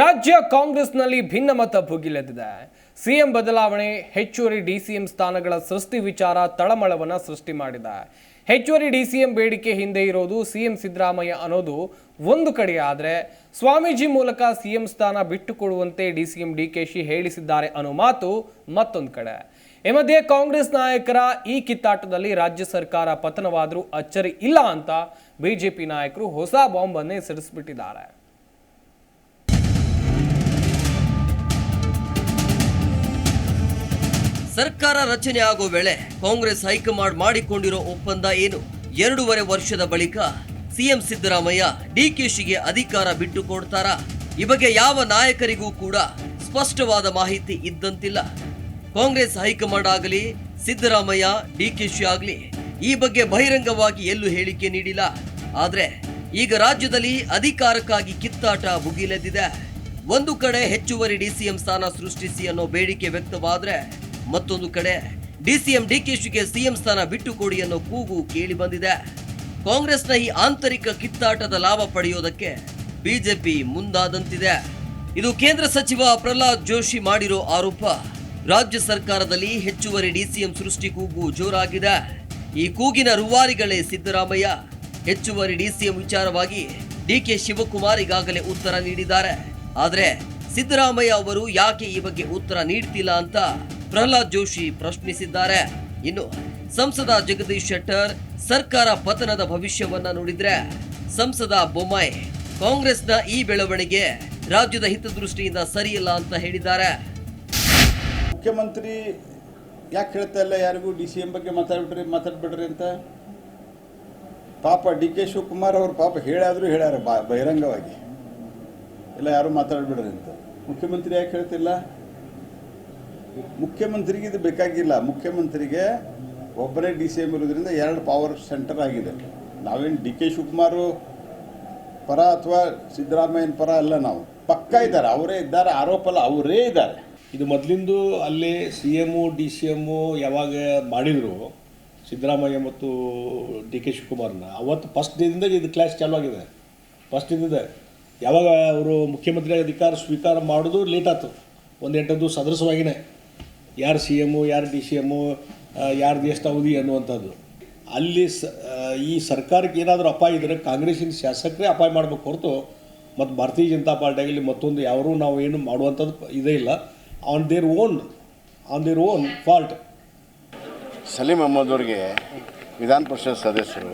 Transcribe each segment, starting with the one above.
ರಾಜ್ಯ ಕಾಂಗ್ರೆಸ್ನಲ್ಲಿ ಭಿನ್ನಮತ ಭುಗಿಲೆದ್ದಿದೆ. ಸಿಎಂ ಬದಲಾವಣೆ, ಹೆಚ್ಚುವರಿ ಡಿಸಿಎಂ ಸ್ಥಾನಗಳ ಸೃಷ್ಟಿ ವಿಚಾರ ತಳಮಳವನ್ನು ಸೃಷ್ಟಿ ಮಾಡಿದೆ. ಹೆಚ್ಚುವರಿ ಡಿಸಿಎಂ ಬೇಡಿಕೆ ಹಿಂದೆ ಇರೋದು ಸಿಎಂ ಸಿದ್ದರಾಮಯ್ಯ ಅನ್ನೋದು ಒಂದು ಕಡೆ, ಆದರೆ ಸ್ವಾಮೀಜಿ ಮೂಲಕ ಸಿಎಂ ಸ್ಥಾನ ಬಿಟ್ಟುಕೊಡುವಂತೆ ಡಿಸಿಎಂ ಡಿಕೆಶಿ ಹೇಳಿಸಿದ್ದಾರೆ ಅನ್ನೋ ಮಾತು ಮತ್ತೊಂದು ಕಡೆ. ಈ ಮಧ್ಯೆ ಕಾಂಗ್ರೆಸ್ ನಾಯಕರ ಈ ಕಿತ್ತಾಟದಲ್ಲಿ ರಾಜ್ಯ ಸರ್ಕಾರ ಪತನವಾದರೂ ಅಚ್ಚರಿ ಇಲ್ಲ ಅಂತ ಬಿಜೆಪಿ ನಾಯಕರು ಹೊಸ ಬಾಂಬನ್ನೇ ಸಿಡಿಸ್ಬಿಟ್ಟಿದ್ದಾರೆ. ಸರ್ಕಾರ ರಚನೆ ಆಗೋ ವೇಳೆ ಕಾಂಗ್ರೆಸ್ ಹೈಕಮಾಂಡ್ ಮಾಡಿಕೊಂಡಿರೋ ಒಪ್ಪಂದ ಏನು? ಎರಡೂವರೆ ವರ್ಷದ ಬಳಿಕ ಸಿಎಂ ಸಿದ್ದರಾಮಯ್ಯ ಡಿಕೆಶಿಗೆ ಅಧಿಕಾರ ಬಿಟ್ಟು ಕೊಡ್ತಾರಾ ಈ ಬಗ್ಗೆ ಯಾವ ನಾಯಕರಿಗೂ ಕೂಡ ಸ್ಪಷ್ಟವಾದ ಮಾಹಿತಿ ಇದ್ದಂತಿಲ್ಲ. ಕಾಂಗ್ರೆಸ್ ಹೈಕಮಾಂಡ್ ಆಗಲಿ, ಸಿದ್ದರಾಮಯ್ಯ ಡಿಕೆಶಿ ಆಗಲಿ, ಈ ಬಗ್ಗೆ ಬಹಿರಂಗವಾಗಿ ಎಲ್ಲೂ ಹೇಳಿಕೆ ನೀಡಿಲ್ಲ. ಆದ್ರೆ ಈಗ ರಾಜ್ಯದಲ್ಲಿ ಅಧಿಕಾರಕ್ಕಾಗಿ ಕಿತ್ತಾಟ ಭುಗಿಲೆದ್ದಿದೆ. ಒಂದು ಕಡೆ ಹೆಚ್ಚುವರಿ ಡಿಸಿಎಂ ಸ್ಥಾನ ಸೃಷ್ಟಿಸಿ ಅನ್ನೋ ಬೇಡಿಕೆ ವ್ಯಕ್ತವಾದ್ರೆ ಮತ್ತೊಂದು ಕಡೆ, ಡಿಸಿಎಂ ಡಿಕೆಶಿಗೆ ಸಿಎಂ ಸ್ಥಾನ ಬಿಟ್ಟು ಕೊಡಿ ಅನ್ನೋ ಕೂಗು ಕೇಳಿ ಬಂದಿದೆ. ಕಾಂಗ್ರೆಸ್ನ ಈ ಆಂತರಿಕ ಕಿತ್ತಾಟದ ಲಾಭ ಪಡೆಯೋದಕ್ಕೆ ಬಿಜೆಪಿ ಮುಂದಾದಂತಿದೆ. ಇದು ಕೇಂದ್ರ ಸಚಿವ ಪ್ರಹ್ಲಾದ್ ಜೋಶಿ ಮಾಡಿರೋ ಆರೋಪ. ರಾಜ್ಯ ಸರ್ಕಾರದಲ್ಲಿ ಹೆಚ್ಚುವರಿ ಡಿಸಿಎಂ ಸೃಷ್ಟಿ ಕೂಗು ಜೋರಾಗಿದೆ. ಈ ಕೂಗಿನ ರುವಾರಿಗಳೇ ಸಿದ್ದರಾಮಯ್ಯ. ಹೆಚ್ಚುವರಿ ಡಿಸಿಎಂ ವಿಚಾರವಾಗಿ ಡಿಕೆ ಶಿವಕುಮಾರ್ ಈಗಾಗಲೇ ಉತ್ತರ ನೀಡಿದ್ದಾರೆ. ಆದರೆ ಸಿದ್ದರಾಮಯ್ಯ ಅವರು ಯಾಕೆ ಈ ಬಗ್ಗೆ ಉತ್ತರ ನೀಡ್ತಿಲ್ಲ ಅಂತ ಪ್ರಹ್ಲಾದ್ ಜೋಶಿ ಪ್ರಶ್ನಿಸಿದ್ದಾರೆ. ಇನ್ನು ಸಂಸದ ಜಗದೀಶ್ ಶೆಟ್ಟರ್ ಸರ್ಕಾರ ಪತನದ ಭವಿಷ್ಯವನ್ನ ನೋಡಿದ್ರೆ ಸಂಸದ ಬೊಮ್ಮಾಯಿ ಕಾಂಗ್ರೆಸ್ನ ಈ ಬೆಳವಣಿಗೆ ರಾಜ್ಯದ ಹಿತದೃಷ್ಟಿಯಿಂದ ಸರಿಯಿಲ್ಲ ಅಂತ ಹೇಳಿದ್ದಾರೆ. ಮುಖ್ಯಮಂತ್ರಿ ಯಾಕೆ ಹೇಳ್ತಾ ಇಲ್ಲ ಯಾರಿಗೂ? ಡಿ ಸಿ ಎಂ ಬಗ್ಗೆ ಮಾತಾಡ್ಬಿಡ್ರಿ ಮಾತಾಡ್ಬಿಡ್ರಿ ಅಂತ. ಪಾಪ ಡಿ ಕೆ ಶಿವಕುಮಾರ್ ಅವರು ಪಾಪ ಹೇಳಾದರೂ ಹೇಳ್ಯಾರ ಬಹಿರಂಗವಾಗಿ. ಇಲ್ಲ ಯಾರು ಮಾತಾಡ್ಬಿಡ್ರಿ ಅಂತ. ಮುಖ್ಯಮಂತ್ರಿ ಯಾಕೆ ಹೇಳ್ತಿಲ್ಲ? ಮುಖ್ಯಮಂತ್ರಿಗೆ ಇದು ಬೇಕಾಗಿಲ್ಲ. ಮುಖ್ಯಮಂತ್ರಿಗೆ ಒಬ್ಬರೇ ಡಿ ಸಿ ಎಂ ಇರೋದ್ರಿಂದ ಎರಡು ಪವರ್ ಸೆಂಟರ್ ಆಗಿದೆ. ನಾವೇನು ಡಿ ಕೆ ಶಿವಕುಮಾರು ಪರ ಅಥವಾ ಸಿದ್ದರಾಮಯ್ಯನ ಪರ ಅಲ್ಲ ನಾವು. ಪಕ್ಕ ಇದ್ದಾರೆ, ಅವರೇ ಇದ್ದಾರೆ, ಆರೋಪ ಅಲ್ಲ, ಅವರೇ ಇದ್ದಾರೆ. ಇದು ಮೊದಲಿಂದು ಅಲ್ಲಿ C M D C M ಯಾವಾಗ ಮಾಡಿದರು ಸಿದ್ದರಾಮಯ್ಯ ಮತ್ತು ಡಿ ಕೆ ಶಿವಕುಮಾರ್ನ, ಅವತ್ತು ಫಸ್ಟ್ ದಿನದಿಂದ ಇದು ಕ್ಲಾಸ್ ಚಾಲೂ ಆಗಿದೆ. ಫಸ್ಟ್ ಇದ್ದಿದೆ ಯಾವಾಗ ಅವರು ಮುಖ್ಯಮಂತ್ರಿ ಅಧಿಕಾರ ಸ್ವೀಕಾರ ಮಾಡೋದು ಲೇಟ್ ಆಯ್ತು ಒಂದು ಎಂಟು ದಿವಸ ಅದರಸವಾಗಿನೇ ಯಾರು ಸಿ ಎಮ್ಮು ಯಾರು ಡಿ ಸಿ ಎಮ್ಮು ಯಾರು ಎಷ್ಟು ಅವಧಿ ಅನ್ನುವಂಥದ್ದು. ಅಲ್ಲಿ ಸ ಈ ಸರ್ಕಾರಕ್ಕೆ ಏನಾದರೂ ಅಪಾಯ ಇದ್ದರೆ ಕಾಂಗ್ರೆಸ್ಸಿನ ಶಾಸಕರೇ ಅಪಾಯ ಮಾಡಬೇಕು ಹೊರತು ಮತ್ತು ಭಾರತೀಯ ಜನತಾ ಪಾರ್ಟಿಯಾಗಲಿ ಮತ್ತೊಂದು ಯಾರೂ ನಾವು ಏನು ಮಾಡುವಂಥದ್ದು ಇದೇ ಇಲ್ಲ. On their own on their own fault Saleem Ahmed ಅವ್ರಿಗೆ ವಿಧಾನ ಪರಿಷತ್ ಸದಸ್ಯರು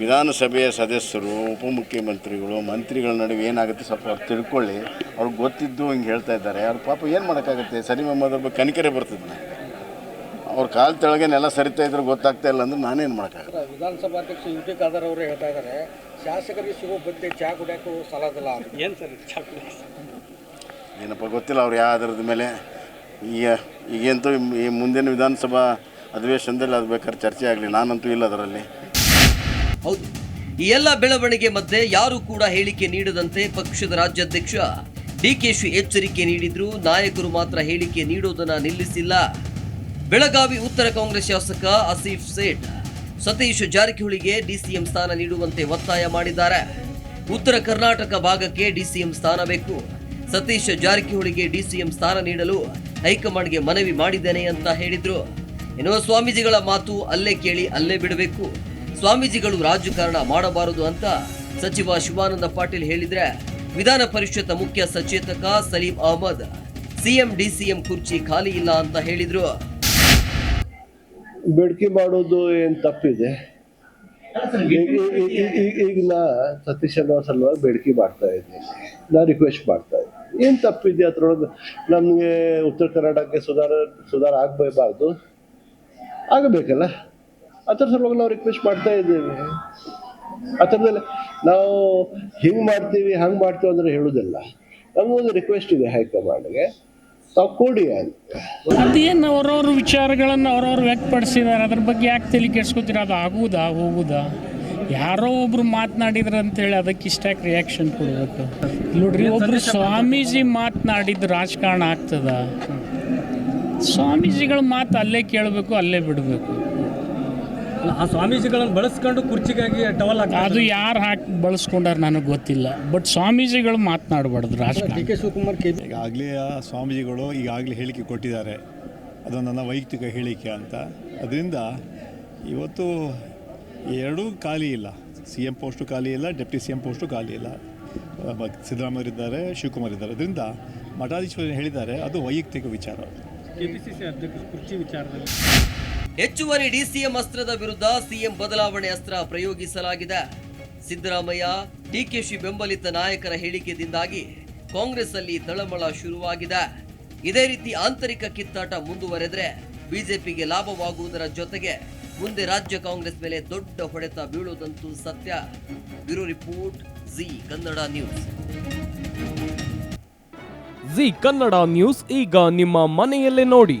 ವಿಧಾನಸಭೆಯ ಸದಸ್ಯರು ಉಪಮುಖ್ಯಮಂತ್ರಿಗಳು ಮಂತ್ರಿಗಳ ನಡುವೆ ಏನಾಗುತ್ತೆ ಸ್ವಲ್ಪ ಅವ್ರು ತಿಳ್ಕೊಳ್ಳಿ. ಅವ್ರಿಗೆ ಗೊತ್ತಿದ್ದು ಹಿಂಗೆ ಹೇಳ್ತಾ ಇದ್ದಾರೆ. ಅವ್ರ ಪಾಪ ಏನು ಮಾಡೋಕ್ಕಾಗುತ್ತೆ? ಸರಿ ಅವ್ರ ಬಗ್ಗೆ ಕನಿಕರೆ ಬರ್ತದೆ ನನಗೆ. ಅವ್ರ ಕಾಲು ತೆಳಗೆ ನೆಲ ಸರಿತಾ ಇದ್ರೆ ಗೊತ್ತಾಗ್ತಾ ಇಲ್ಲ ಅಂದ್ರೆ ನಾನೇನು ಮಾಡೋಕ್ಕಾಗಲ್ಲ. ವಿಧಾನಸಭಾಧ್ಯಕ್ಷ ಯು ಟಿ ಖಾದರ್ ಅವರು ಹೇಳ್ತಾ ಇದ್ದಾರೆ ಶಾಸಕರಿಗೆ ಸಿಗೋ ಬಗ್ಗೆ ಚಹಾ ಕುಡಿಯೋಕ್ಕೂ ಸಾಲದಿಲ್ಲ ಏನು ಸರ್ ಕುಡಿಯೋ ಏನಪ್ಪ ಗೊತ್ತಿಲ್ಲ ಅವ್ರು ಯಾವ್ದ್ರದ ಮೇಲೆ? ಈಗ ಈಗಂತೂ ಈ ಮುಂದಿನ ವಿಧಾನಸಭಾ ಅಧಿವೇಶನದಲ್ಲಿ ಅದು ಬೇಕಾದ್ರೆ ಚರ್ಚೆ ಆಗಲಿ. ನಾನಂತೂ ಇಲ್ಲ ಅದರಲ್ಲಿ. ಹೌದು. ಈ ಎಲ್ಲ ಬೆಳವಣಿಗೆ ಮಧ್ಯೆ ಯಾರು ಕೂಡ ಹೇಳಿಕೆ ನೀಡದಂತೆ ಪಕ್ಷದ ರಾಜ್ಯಾಧ್ಯಕ್ಷ ಡಿಕೆಶಿ ಎಚ್ಚರಿಕೆ ನೀಡಿದ್ರು. ನಾಯಕರು ಮಾತ್ರ ಹೇಳಿಕೆ ನೀಡೋದನ್ನ ನಿಲ್ಲಿಸಿಲ್ಲ. ಬೆಳಗಾವಿ ಉತ್ತರ ಕಾಂಗ್ರೆಸ್ ಶಾಸಕ ಆಸೀಫ್ ಸೇಠ್ ಸತೀಶ್ ಜಾರಕಿಹೊಳಿಗೆ ಡಿಸಿಎಂ ಸ್ಥಾನ ನೀಡುವಂತೆ ಒತ್ತಾಯ ಮಾಡಿದ್ದಾರೆ. ಉತ್ತರ ಕರ್ನಾಟಕ ಭಾಗಕ್ಕೆ ಡಿಸಿಎಂ ಸ್ಥಾನ ಬೇಕು. ಸತೀಶ್ ಜಾರಕಿಹೊಳಿಗೆ ಡಿಸಿಎಂ ಸ್ಥಾನ ನೀಡಲು ಹೈಕಮಾಂಡ್ಗೆ ಮನವಿ ಮಾಡಿದ್ದೇನೆ ಅಂತ ಹೇಳಿದ್ರು. ಏನೋ ಸ್ವಾಮೀಜಿಗಳ ಮಾತು ಅಲ್ಲೇ ಕೇಳಿ ಅಲ್ಲೇ ಬಿಡಬೇಕು. ಸ್ವಾಮೀಜಿಗಳು ರಾಜಕಾರಣ ಮಾಡಬಾರದು ಅಂತ ಸಚಿವ ಶಿವಾನಂದ ಪಾಟೀಲ್ ಹೇಳಿದ್ರೆ ವಿಧಾನ ಪರಿಷತ್ ಮುಖ್ಯ ಸಚೇತಕ ಸಲೀಂ ಅಹಮದ್ ಸಿಎಂ ಡಿಸಿಎಂ ಕುರ್ಚಿ ಖಾಲಿ ಇಲ್ಲ ಅಂತ ಹೇಳಿದ್ರು. ಬೇಡಿಕೆ ಮಾಡೋದು ಏನು ತಪ್ಪಿದೆ? ಈಗ- ನಾ ಸತೀಶ್ ಅನ್ನೋ ಸಲುವಾಗಿ ಬೇಡಿಕೆ ಮಾಡ್ತಾ ಇದ್ದೀನಿ. ನಾ ರಿಕ್ವೆಸ್ಟ್ ಮಾಡ್ತಾ ಇದ್ದೀನಿ. ಏನು ತಪ್ಪಿದೆ ಅದ್ರೊಳಗೆ? ನಮಗೆ ಉತ್ತರ ಕರ್ನಾಟಕಕ್ಕೆ ಸುಧಾರ ಸುಧಾರ ಆಗಬಾರ್ದು. ಆಗಬೇಕಲ್ಲ? ಅದ್ರ ಸಲುವಾಗಿ ನಾವು ರಿಕ್ವೆಸ್ಟ್ ಮಾಡ್ತಾ ಇದ್ದೇವೆ. ಆ ನಾವು ಹಿಂಗೆ ಮಾಡ್ತೀವಿ, ಹಂಗೆ ಮಾಡ್ತೀವಿ ಅಂದ್ರೆ ಹೇಳೋದಿಲ್ಲ ನಮಗೊಂದು ರಿಕ್ವೆಸ್ಟ್ ಇದೆ ಹೈಕಮಾಂಡ್ಗೆ. ತಾವು ಕೊಡಿ ಅಂತ. ಅದೇನು ಅವ್ರವ್ರ ವಿಚಾರಗಳನ್ನು ಅವ್ರವ್ರು ವ್ಯಕ್ತಪಡಿಸಿದ್ದಾರೆ? ಅದ್ರ ಬಗ್ಗೆ ಯಾಕೆ ತಲೆ ಕೆಡ್ಸ್ಕೊತೀರ? ಅದು ಆಗುವುದಾ ಹೋಗುದಾ ಯಾರೋ ಒಬ್ರು ಮಾತನಾಡಿದ್ರು ಅಂತೇಳಿ ಅದಕ್ಕೆ ಇಷ್ಟ ರಿಯಾಕ್ಷನ್ ಕೊಡಬೇಕು? ನೋಡ್ರಿ, ಒಬ್ರು ಸ್ವಾಮೀಜಿ ಮಾತನಾಡಿದ್ದು ರಾಜಕಾರಣ ಆಗ್ತದ? ಸ್ವಾಮೀಜಿಗಳ ಮಾತು ಅಲ್ಲೇ ಕೇಳಬೇಕು, ಅಲ್ಲೇ ಬಿಡಬೇಕು. ಆ ಸ್ವಾಮೀಜಿಗಳನ್ನು ಬಳಸ್ಕೊಂಡು ಕುರ್ಚಿಗಾಗಿ ಟವಲ್ ಅದು ಯಾರು ಹಾಕಿ ಬಳಸ್ಕೊಂಡಾರ ನನಗೆ ಗೊತ್ತಿಲ್ಲ. ಬಟ್ ಸ್ವಾಮೀಜಿಗಳು ಮಾತನಾಡಬಾರ್ದು ರಾಜಕೀಯ ಡಿ ಕೆ ಶಿವಕುಮಾರ್ ಕೆ ಈಗಾಗಲೇ ಆ ಸ್ವಾಮೀಜಿಗಳು ಈಗಾಗಲೇ ಹೇಳಿಕೆ ಕೊಟ್ಟಿದ್ದಾರೆ. ಅದು ನನ್ನ ವೈಯಕ್ತಿಕ ಹೇಳಿಕೆ ಅಂತ. ಅದರಿಂದ ಇವತ್ತು ಎರಡೂ ಖಾಲಿ ಇಲ್ಲ. ಸಿ ಎಂ ಪೋಸ್ಟು ಖಾಲಿ ಇಲ್ಲ ಡೆಪ್ಟಿ ಸಿ ಎಂ ಪೋಸ್ಟು ಖಾಲಿ ಇಲ್ಲ. ಸಿದ್ದರಾಮಯ್ಯ ಇದ್ದಾರೆ ಶಿವಕುಮಾರ್ ಇದ್ದಾರೆ. ಅದರಿಂದ ಮಠಾಧೀಶರು ಹೇಳಿದ್ದಾರೆ. ಅದು ವೈಯಕ್ತಿಕ ವಿಚಾರ. ಕೆ ಪಿ ಸಿ ಸಿ ಅಧ್ಯಕ್ಷ ಕುರ್ಚಿ ವಿಚಾರದಲ್ಲಿ. ಹೆಚ್ಚುವರಿ ಡಿಸಿಎಂ ಅಸ್ತ್ರದ ವಿರುದ್ಧ ಸಿಎಂ ಬದಲಾವಣೆ ಅಸ್ತ್ರ ಪ್ರಯೋಗಿಸಲಾಗಿದೆ. ಸಿದ್ದರಾಮಯ್ಯ ಡಿಕೆಶಿ ಬೆಂಬಲಿತ ನಾಯಕರ ಹೇಳಿಕೆಯಿಂದಾಗಿ ಕಾಂಗ್ರೆಸ್ ಅಲ್ಲಿ ತಳಮಳ ಶುರುವಾಗಿದೆ. ಇದೇ ರೀತಿ ಆಂತರಿಕ ಕಿತ್ತಾಟ ಮುಂದುವರೆದ್ರೆ ಬಿಜೆಪಿಗೆ ಲಾಭವಾಗುವುದರ ಜೊತೆಗೆ ಮುಂದೆ ರಾಜ್ಯ ಕಾಂಗ್ರೆಸ್ ಮೇಲೆ ದೊಡ್ಡ ಹೊಡೆತ ಬೀಳುವುದಂತೂ ಸತ್ಯ. Bureau report, Zee Kannada news. Zee Kannada news ಈಗ ನಿಮ್ಮ ಮನೆಯಲ್ಲೇ ನೋಡಿ.